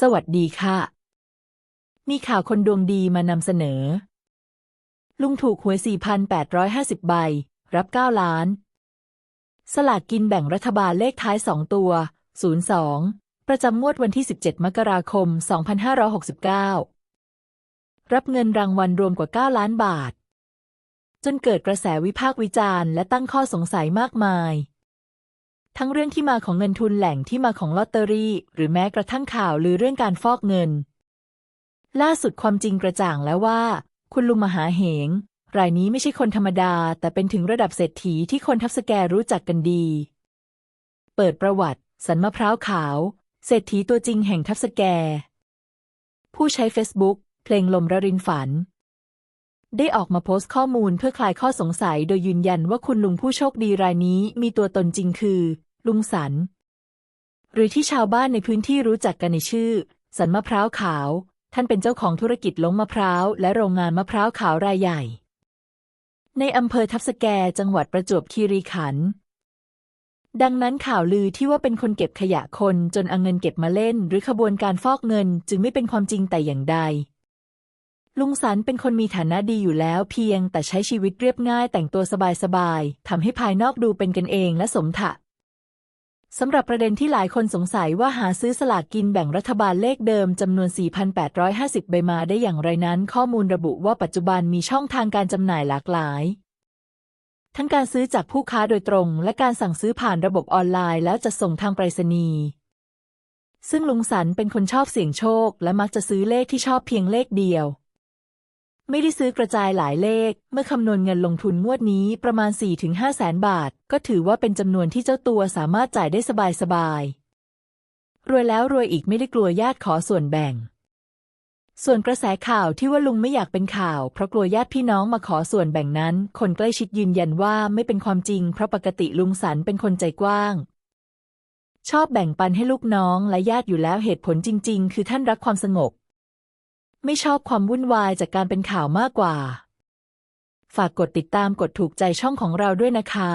สวัสดีค่ะ มีข่าวคนดวงดีมานำเสนอ ลุงถูกหวย 4,850 ใบ รับ 9 ล้าน สลากกินแบ่งรัฐบาลเลขท้าย 2 ตัว 02 ประจำงวดวันที่ 17 มกราคม 2569 รับเงินรางวัลรวมกว่า 9 ล้านบาท จนเกิดกระแสวิพากษ์วิจารณ์และตั้งข้อสงสัยมากมาย ทั้งเรื่องที่มาของเงินทุนแหล่งที่มาของลอตเตอรี่ หรือแม้กระทั่งข่าวลือเรื่องการฟอกเงิน ล่าสุดความจริงกระจ่างแล้วว่า คุณลุงมหาเหง รายนี้ไม่ใช่คนธรรมดา แต่เป็นถึงระดับเศรษฐีที่คนทับสแกรู้จักกันดี เปิดประวัติ สันมะพร้าวขาว เศรษฐีตัวจริงแห่งทับสแก ผู้ใช้เฟซบุ๊กเพลงลมระรินฝัน ได้ออกมาโพสต์ข้อมูลเพื่อคลายข้อสงสัยโดยยืนยันว่าคุณลุงผู้โชคดีรายนี้มีตัวตนจริงคือ ลุงสัน หรือที่ชาวบ้านในพื้นที่รู้จักกันในชื่อ สันมะพร้าวขาว ท่านเป็นเจ้าของธุรกิจล้งมะพร้าว และโรงงานมะพร้าวขาวรายใหญ่ ในอำเภอทับสแกจังหวัดประจวบคีรีขันธ์ดังนั้นข่าวลือที่ว่าเป็นคนเก็บขยะคนจนเอาเงินเก็บมาเล่น หรือขบวนการฟอกเงินจึงไม่เป็นความจริงแต่อย่างใด ลุงสันเป็นคนมีฐานะดีอยู่แล้วเพียงแต่ใช้ชีวิตเรียบง่ายแต่งตัวสบายๆทำให้ภายนอกดูเป็นกันเองและสมถะสำหรับประเด็นที่หลายคนสงสัยว่าหาซื้อสลากกินแบ่งรัฐบาลเลขเดิมจำนวน 4,850 ใบมาได้อย่างไรนั้น ข้อมูลระบุว่าปัจจุบันมีช่องทางการจำหน่ายหลากหลาย ทั้งการซื้อจากผู้ค้าโดยตรง และการสั่งซื้อผ่านระบบออนไลน์ แล้วจะส่งทางไปรษณีย์ซึ่งลุงสันเป็นคนชอบเสี่ยงโชค และมักจะซื้อเลขที่ชอบเพียงเลขเดียว ไม่ได้ซื้อกระจายหลายเลข เมื่อคำนวณเงินลงทุนงวดนี้ประมาณ 4-5แสนบาท ก็ถือว่าเป็นจำนวนที่เจ้าตัวสามารถจ่ายได้สบายๆ รวยแล้วรวยอีกไม่ได้กลัวญาติขอส่วนแบ่ง ส่วนกระแสข่าวที่ว่าลุงไม่อยากเป็นข่าว เพราะกลัวญาติพี่น้องมาขอส่วนแบ่งนั้น คนใกล้ชิดยืนยันว่าไม่เป็นความจริง เพราะปกติลุงสันเป็นคนใจกว้างชอบแบ่งปันให้ลูกน้องและญาติอยู่แล้วเหตุผลจริง ๆ คือท่านรักความสงบ ไม่ชอบความวุ่นวายจากการเป็นข่าวมากกว่า ฝากกดติดตามกดถูกใจช่องของเราด้วยนะคะ